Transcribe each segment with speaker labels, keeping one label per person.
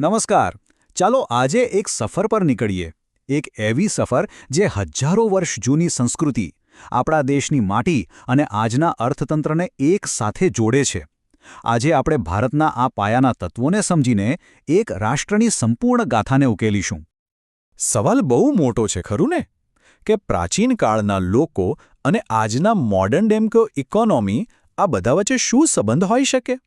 Speaker 1: નમસ્કાર. ચાલો આજે એક સફર પર નીકળીએ. એક એવી સફર જે હજારો વર્ષ જૂની સંસ્કૃતિ, આપણા દેશની માટી અને આજના અર્થતંત્રને એક સાથે જોડે છે. આજે આપણે ભારતના આ પાયાના તત્વોને સમજીને એક રાષ્ટ્રની સંપૂર્ણ ગાથાને ઉકેલીશું.
Speaker 2: સવાલ બહુ મોટો છે, ખરું ને? કે પ્રાચીન કાળના લોકો અને આજના મોડર્ન ડેમકો ઇકોનોમી આ બધા વચ્ચે શું સંબંધ હોઈ શકે?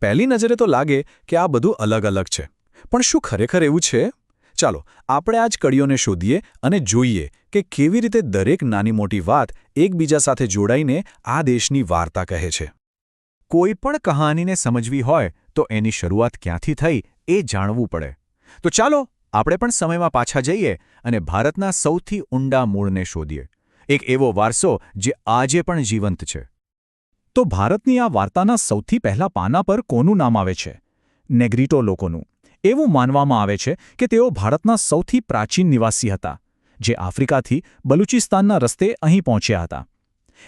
Speaker 2: પહેલી નજરે તો લાગે કે આ બધું અલગ અલગ છે. પણ શું ખરેખર એવું છે? ચાલો, આપણે આજ કડીઓને શોધીએ અને જોઈએ કે કેવી રીતે દરેક નાની મોટી વાત એકબીજા સાથે જોડાઈને આ દેશની વાર્તા કહે છે. કોઈ પણ કહાનીને સમજવી હોય તો એની શરૂઆત ક્યાંથી થઈ એ જાણવું પડે. તો ચાલો, આપણે પણ સમયમાં પાછા જઈએ અને ભારતના સૌથી ઊંડા મૂળને શોધીએ. એક એવો વારસો જે આજે પણ જીવંત છે. તો ભારતની આ વાર્તાના સૌથી પહેલા પાના પર કોનું નામ આવે છે? નેગ્રીટો લોકોનું. એવું માનવામાં આવે છે કે તેઓ ભારતના સૌથી પ્રાચીન નિવાસી હતા, જે આફ્રિકાથી બલુચિસ્તાનના રસ્તે અહીં પહોંચ્યા હતા.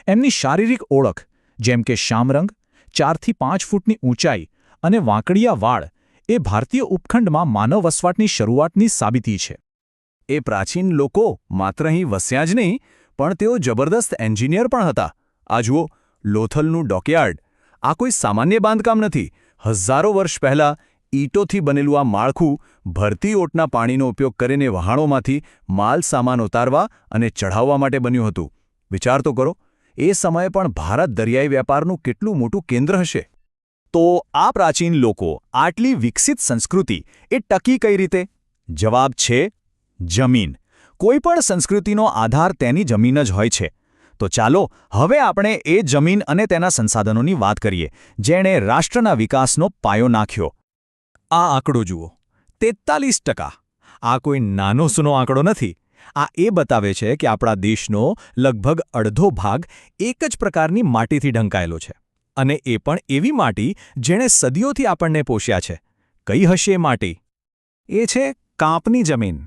Speaker 2: એમની શારીરિક ઓળખ, જેમ કે શામરંગ ચારથી પાંચ ફૂટની ઊંચાઈ અને વાંકડિયા વાળ, એ ભારતીય ઉપખંડમાં માનવ વસવાટની શરૂઆતની સાબિતી છે. એ પ્રાચીન લોકો માત્ર અહીં વસ્યા જ નહીં, પણ તેઓ જબરદસ્ત એન્જિનિયર પણ હતા. આ જુઓ, લોથલનું ડોકયાર્ડ. આ કોઈ સામાન્ય બાંધકામ નથી. હજારો વર્ષ પહેલાં ઈંટોથી બનેલું આ માળખું ભરતી ઓટના પાણીનો ઉપયોગ કરીને વહાણોમાંથી માલ સામાન ઉતારવા અને ચઢાવવા માટે બન્યું હતું. વિચાર તો કરો, એ સમયે પણ ભારત દરિયાઈ વેપારનું કેટલું મોટું કેન્દ્ર હશે? તો આ પ્રાચીન લોકો આટલી વિકસિત સંસ્કૃતિ એ ટકી કઈ રીતે? જવાબ છે, જમીન. કોઈપણ સંસ્કૃતિનો આધાર તેની જમીન જ હોય છે. તો ચાલો, હવે આપણે એ જમીન અને તેના સંસાધનોની વાત કરીએ, જેણે રાષ્ટ્રના વિકાસનો પાયો નાખ્યો. આ આંકડો જુઓ. તેતાલીસ ટકા. આ કોઈ નાનો સૂનો આંકડો નથી. આ એ બતાવે છે કે આપણા દેશનો લગભગ અડધો ભાગ એક જ પ્રકારની માટીથી ઢંકાયેલો છે. અને એ પણ એવી માટી જેણે સદીઓથી આપણને પોષ્યા છે. કઈ હશે એ માટી? એ છે કાંપની જમીન.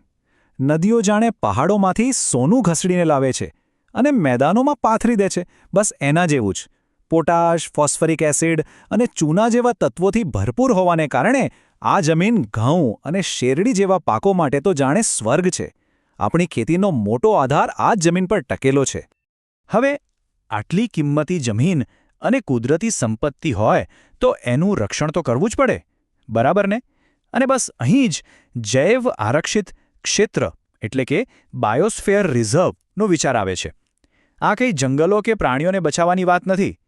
Speaker 2: નદીઓ જાણે પહાડોમાંથી સોનું ઘસડીને લાવે છે અને મેદાનોમાં પાથરી દે છે. બસ એના જેવું જ. પોટાશ, ફોસ્ફરિક એસિડ અને ચૂના જેવા તત્વોથી ભરપૂર હોવાને કારણે આ જમીન ઘઉં અને શેરડી જેવા પાકો માટે તો જાણે સ્વર્ગ છે. આપણી ખેતીનો મોટો આધાર આ જ જમીન પર ટકેલો છે. હવે, આટલી કિંમતી જમીન અને કુદરતી સંપત્તિ હોય તો એનું રક્ષણ તો કરવું જ પડે. બરાબર ને? અને બસ અહીં જ જૈવ આરક્ષિત ક્ષેત્ર એટલે કે બાયોસ્ફિયર રિઝર્વનો વિચાર આવે છે. આ કંઈ જંગલો કે પ્રાણીઓને બચાવવાની વાત નથી.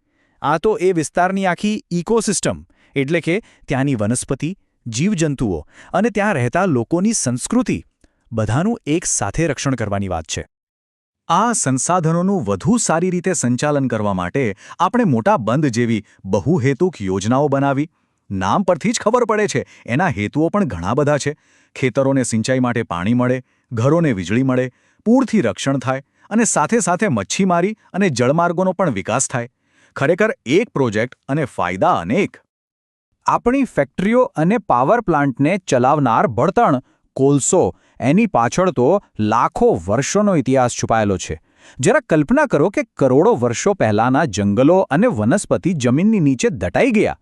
Speaker 2: આ તો એ વિસ્તારની આખી ઇકોસિસ્ટમ એટલે કે ત્યાંની વનસ્પતિ જીવજંતુઓ અને ત્યાં રહેતા લોકોની સંસ્કૃતિ બધાનું એક સાથે રક્ષણ કરવાની વાત છે. આ સંસાધનોનું વધુ સારી રીતે સંચાલન કરવા માટે આપણે મોટા બંધ જેવી બહુહેતુક યોજનાઓ બનાવી. નામ પરથી જ ખબર પડે છે, એના હેતુઓ પણ ઘણા બધા છે. ખેતરોને સિંચાઈ માટે પાણી મળે, ઘરોને વીજળી મળે, પૂરથી રક્ષણ થાય અને સાથે સાથે મચ્છીમારી અને જળમાર્ગોનો પણ વિકાસ થાય. ખરેખર એક પ્રોજેક્ટ અને ફાયદા અનેક. આપણી ફેક્ટરીઓ અને પાવર પ્લાન્ટને ચલાવનાર બળતણ, કોલસો, એની પાછળ તો લાખો વર્ષોનો ઇતિહાસ છુપાયેલો છે. જરા કલ્પના કરો કે કરોડો વર્ષો પહેલાંના જંગલો અને વનસ્પતિ જમીનની નીચે દટાઈ ગયા.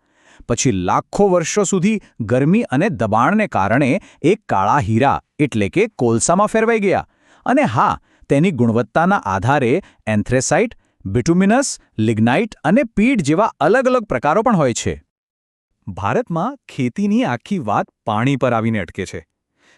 Speaker 2: પછી લાખો વર્ષો સુધી ગરમી અને દબાણને કારણે એક કાળા હીરા, એટલે કે કોલસામાં ફેરવાઈ ગયા. અને હા, તેની ગુણવત્તાના આધારે એન્થ્રેસાઇટ, બિટુમિનસ, લિગ્નાઇટ અને પીડ જેવા અલગ અલગ પ્રકારો પણ હોય છે. ભારતમાં ખેતીની આખી વાત પાણી પર આવીને અટકે છે.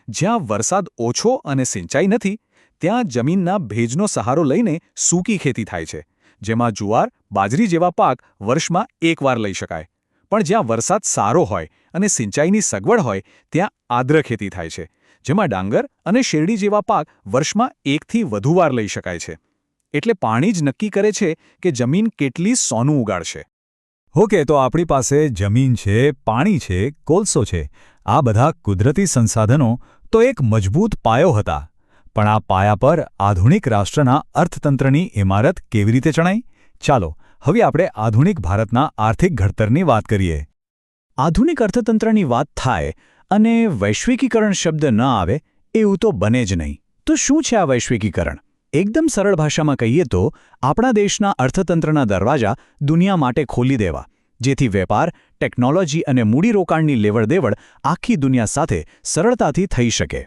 Speaker 2: જ્યાં વરસાદ ઓછો અને સિંચાઈ નથી, ત્યાં જમીનના ભેજનો સહારો લઈને સૂકી ખેતી થાય છે, જેમાં જુવાર, બાજરી જેવા પાક વર્ષમાં એકવાર લઈ શકાય. પણ જ્યાં વરસાદ સારો હોય અને સિંચાઈની સગવડ હોય, ત્યાં આદ્ર ખેતી થાય છે, જેમાં ડાંગર અને શેરડી જેવા પાક વર્ષમાં એકથી વધુ વાર લઈ શકાય છે. એટલે પાણી જ નક્કી કરે છે કે જમીન કેટલી સોનું ઉગાડશે.
Speaker 1: ઓકે તો આપણી પાસે જમીન છે, પાણી છે, કોલસો છે. આ બધા કુદરતી સંસાધનો તો એક મજબૂત પાયો હતા. પણ આ પાયા પર આધુનિક રાષ્ટ્રના અર્થતંત્રની ઇમારત કેવી રીતે ચણાઈ? ચાલો, હવે આપણે આધુનિક ભારતના આર્થિક ઘડતરની વાત કરીએ. આધુનિક અર્થતંત્રની વાત થાય અને વૈશ્વિકીકરણ શબ્દ ન આવે, એવું તો બને જ નહીં. તો શું છે આ વૈશ્વિકીકરણ? એકદમ સરળ ભાષામાં કહીએ તો, આપણા દેશના અર્થતંત્રના દરવાજા દુનિયા માટે ખોલી દેવા,
Speaker 2: જેથી વેપાર, ટેકનોલોજી અને મૂડીરોકાણની લેવડદેવડ આખી દુનિયા સાથે સરળતાથી થઈ શકે.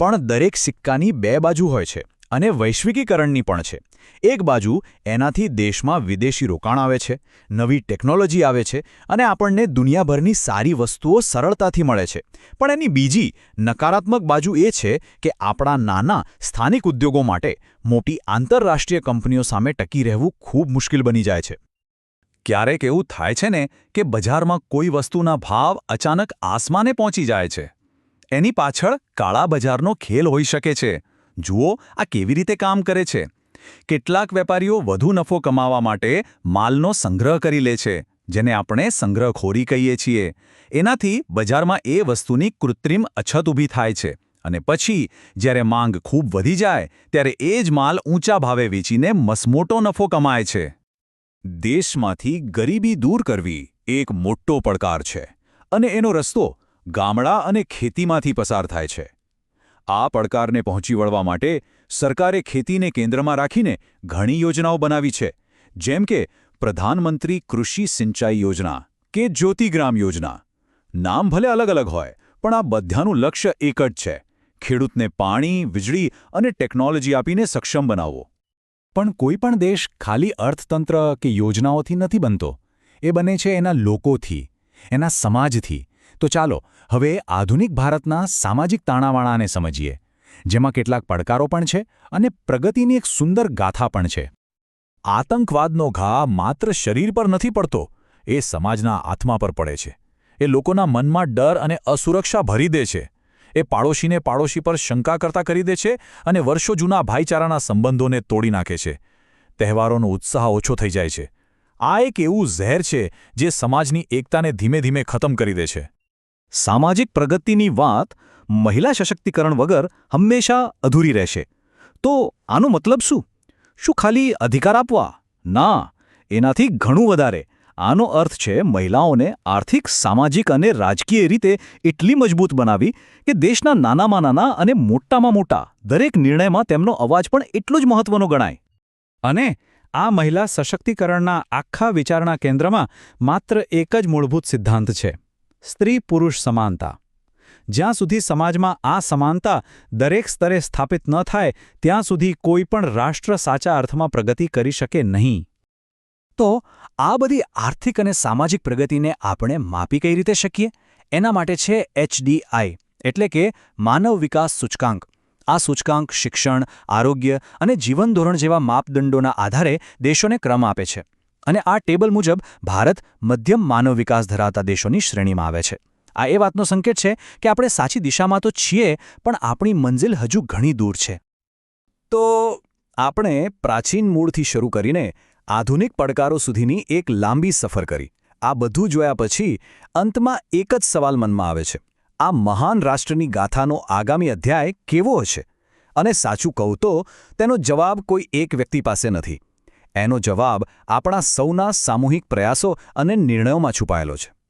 Speaker 2: પણ દરેક સિક્કાની બે બાજુ હોય છે. અને વૈશ્વિકીકરણની પણ છે. એક બાજુ એનાથી દેશમાં વિદેશી રોકાણ આવે છે, નવી ટેકનોલોજી આવે છે અને આપણને દુનિયાભરની સારી વસ્તુઓ સરળતાથી મળે છે. પણ એની બીજી નકારાત્મક બાજુ એ છે કે આપણા નાના સ્થાનિક ઉદ્યોગો માટે મોટી આંતરરાષ્ટ્રીય કંપનીઓ સામે ટકી રહેવું ખૂબ મુશ્કેલ બની જાય છે. ક્યારેક એવું થાય છે ને કે બજારમાં કોઈ વસ્તુના ભાવ અચાનક આસમાને પહોંચી જાય છે. એની પાછળ કાળા બજારનો ખેલ હોઈ શકે છે. જુઓ આ કેવી રીતે કામ કરે છે. કેટલાક વેપારીઓ વધુ નફો કમાવા માટે માલનો સંગ્રહ કરી લે છે, જેને આપણે સંગ્રહખોરી કહીએ છીએ. એનાથી બજારમાં એ વસ્તુની કૃત્રિમ અછત ઊભી થાય છે અને પછી જ્યારે માંગ ખૂબ વધી જાય, ત્યારે એ જ માલ ઊંચા ભાવે વેચીને મસમોટો નફો કમાય છે. દેશમાંથી ગરીબી દૂર કરવી એક મોટો પડકાર છે અને એનો રસ્તો ગામડા અને ખેતીમાંથી પસાર થાય છે. આ પડકારને પહોંચી વળવા માટે સરકારે ખેતીને કેન્દ્રમાં રાખીને ઘણી યોજનાઓ બનાવી છે. જેમ કે પ્રધાનમંત્રી કૃષિ સિંચાઈ યોજના કે જ્યોતિગ્રામ યોજના. નામ ભલે અલગ અલગ હોય, પણ આ બધાનું લક્ષ્ય એક જ છે. ખેડૂતને પાણી, વીજળી અને ટેકનોલોજી આપીને સક્ષમ બનાવવો. પણ કોઈ પણ દેશ ખાલી અર્થતંત્ર કે યોજનાઓથી નથી બનતો. એ બને છે એના લોકોથી, એના સમાજથી તો ચાલો, હવે આધુનિક ભારતના સામાજિક તાણાવાણાને સમજીએ, જેમાં કેટલાક પડકારો પણ છે અને પ્રગતિની એક સુંદર ગાથા પણ છે. આતંકવાદનો ઘા માત્ર શરીર પર નથી પડતો, એ સમાજના આત્મા પર પડે છે. એ લોકોના મનમાં ડર અને અસુરક્ષા ભરી દે છે. એ પાડોશીને પાડોશી પર શંકા કરતા કરી દે છે અને વર્ષો જૂના ભાઈચારાના સંબંધોને તોડી નાખે છે. તહેવારોનો ઉત્સાહ ઓછો થઈ જાય છે. આ એક એવું ઝેર છે જે સમાજની એકતાને ધીમે ધીમે ખતમ કરી દે છે. સામાજિક પ્રગતિની વાત મહિલા સશક્તિકરણ વગર હંમેશા અધૂરી રહેશે. તો આનો મતલબ શું? શું ખાલી અધિકાર આપવા? ના, એનાથી ઘણું વધારે. આનો અર્થ છે મહિલાઓને આર્થિક, સામાજિક અને રાજકીય રીતે એટલી મજબૂત બનાવી કે દેશના નાનામાં નાના અને મોટામાં મોટા દરેક નિર્ણયમાં તેમનો અવાજ પણ એટલો જ મહત્વનો ગણાય. અને આ મહિલા સશક્તિકરણના આખા વિચારણા કેન્દ્રમાં માત્ર એક જ મૂળભૂત સિદ્ધાંત છે. સ્ત્રી પુરુષ સમાનતા. જ્યાં સુધી સમાજમાં આ સમાનતા દરેક સ્તરે સ્થાપિત ન થાય, ત્યાં સુધી કોઈ પણ રાષ્ટ્ર સાચા અર્થમાં પ્રગતિ કરી શકે નહીં. તો આ બધી આર્થિક અને સામાજિક પ્રગતિને આપણે માપી કઈ રીતે શકીએ? એના માટે છે એચડીઆઈ એટલે કે માનવ વિકાસ સૂચકાંક. આ સૂચકાંક શિક્ષણ, આરોગ્ય અને જીવન ધોરણ જેવા માપદંડોના આધારે દેશોને ક્રમ આપે છે. અને આ ટેબલ મુજબ ભારત મધ્યમ માનવ વિકાસ ધરાવતા દેશોની શ્રેણીમાં આવે છે. આ એ વાતનો સંકેત છે કે આપણે સાચી દિશામાં તો છીએ, પણ આપણી મંજિલ હજુ ઘણી દૂર છે. તો આપણે પ્રાચીન મૂળથી શરૂ કરીને આધુનિક પડકારો સુધીની એક લાંબી સફર કરી. આ બધું જોયા પછી અંતમાં એક જ સવાલ મનમાં આવે છે. આ મહાન રાષ્ટ્રની ગાથાનો આગામી અધ્યાય કેવો હશે? અને સાચું કહું તો તેનો જવાબ કોઈ એક વ્યક્તિ પાસે નથી. એનો જવાબ આપણા સૌના સામૂહિક પ્રયાસો અને નિર્ણયોમાં છુપાયેલો છે.